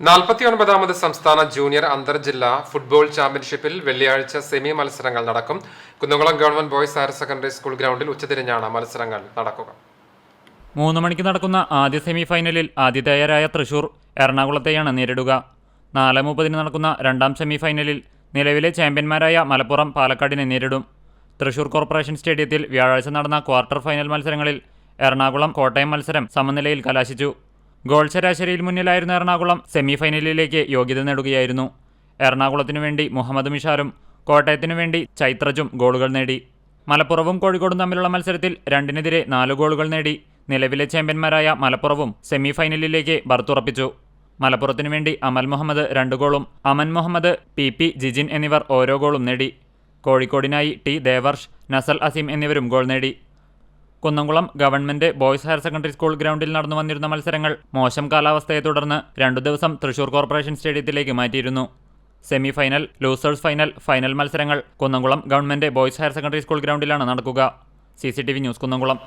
നാൽപ്പത്തിയൊൻപതാമത് സംസ്ഥാന ജൂനിയർ അന്തർ അന്തർജില്ലാ ഫുട്ബോൾ ചാമ്പ്യൻഷിപ്പിൽ വെള്ളിയാഴ്ച സെമി മത്സരങ്ങൾ നടക്കും. Kunnamkulam government boys higher secondary school ഗ്രൗണ്ടിൽ ഉച്ചതിരിഞ്ഞാണ് മത്സരങ്ങൾ നടക്കുക. മൂന്ന് മണിക്ക് നടക്കുന്ന ആദ്യ സെമി ഫൈനലിൽ ആതിഥേയരായ തൃശൂർ എറണാകുളത്തെയാണ് നേരിടുക. നാല് മുപ്പതിന് നടക്കുന്ന രണ്ടാം സെമി ഫൈനലിൽ നിലവിലെ ചാമ്പ്യന്മാരായ മലപ്പുറം പാലക്കാടിനെ നേരിടും. തൃശൂർ കോർപ്പറേഷൻ സ്റ്റേഡിയത്തിൽ വ്യാഴാഴ്ച നടന്ന ക്വാർട്ടർ ഫൈനൽ മത്സരങ്ങളിൽ എറണാകുളം കോട്ടയം മത്സരം സമനിലയിൽ കലാശിച്ചു. ഗോൾ ശരാശരിയിൽ മുന്നിലായിരുന്ന എറണാകുളം സെമിഫൈനലിലേക്ക് യോഗ്യത നേടുകയായിരുന്നു. എറണാകുളത്തിനു വേണ്ടി മുഹമ്മദ് മിഷാറും കോട്ടയത്തിനു വേണ്ടി ചൈത്രജും ഗോളുകൾ നേടി. മലപ്പുറവും കോഴിക്കോടും തമ്മിലുള്ള മത്സരത്തിൽ രണ്ടിനെതിരെ നാല് ഗോളുകൾ നേടി. നിലവിലെ ചാമ്പ്യന്മാരായ മലപ്പുറവും സെമിഫൈനലിലേക്ക് ബർത്തുറപ്പിച്ചു. മലപ്പുറത്തിനു വേണ്ടി അമൽ മുഹമ്മദ് രണ്ട് ഗോളും അമൻ മുഹമ്മദ് പി പി ജിജിൻ എന്നിവർ ഓരോ ഗോളും നേടി. കോഴിക്കോടിനായി ടി ദേവർഷ് നസൽ അസീം എന്നിവരും ഗോൾ നേടി. Kunnamkulam government boys higher secondary school ഗ്രൗണ്ടിൽ നടന്നു വന്നിരുന്ന മത്സരങ്ങൾ മോശം കാലാവസ്ഥയെ തുടർന്ന് രണ്ടു ദിവസം തൃശൂർ കോർപ്പറേഷൻ സ്റ്റേഡിയത്തിലേക്ക് മാറ്റിയിരുന്നു. Semi final losers final final മത്സരങ്ങൾ Kunnamkulam government boys higher secondary school ഗ്രൗണ്ടിലാണ് നടക്കുക. C news Kunnamkulam.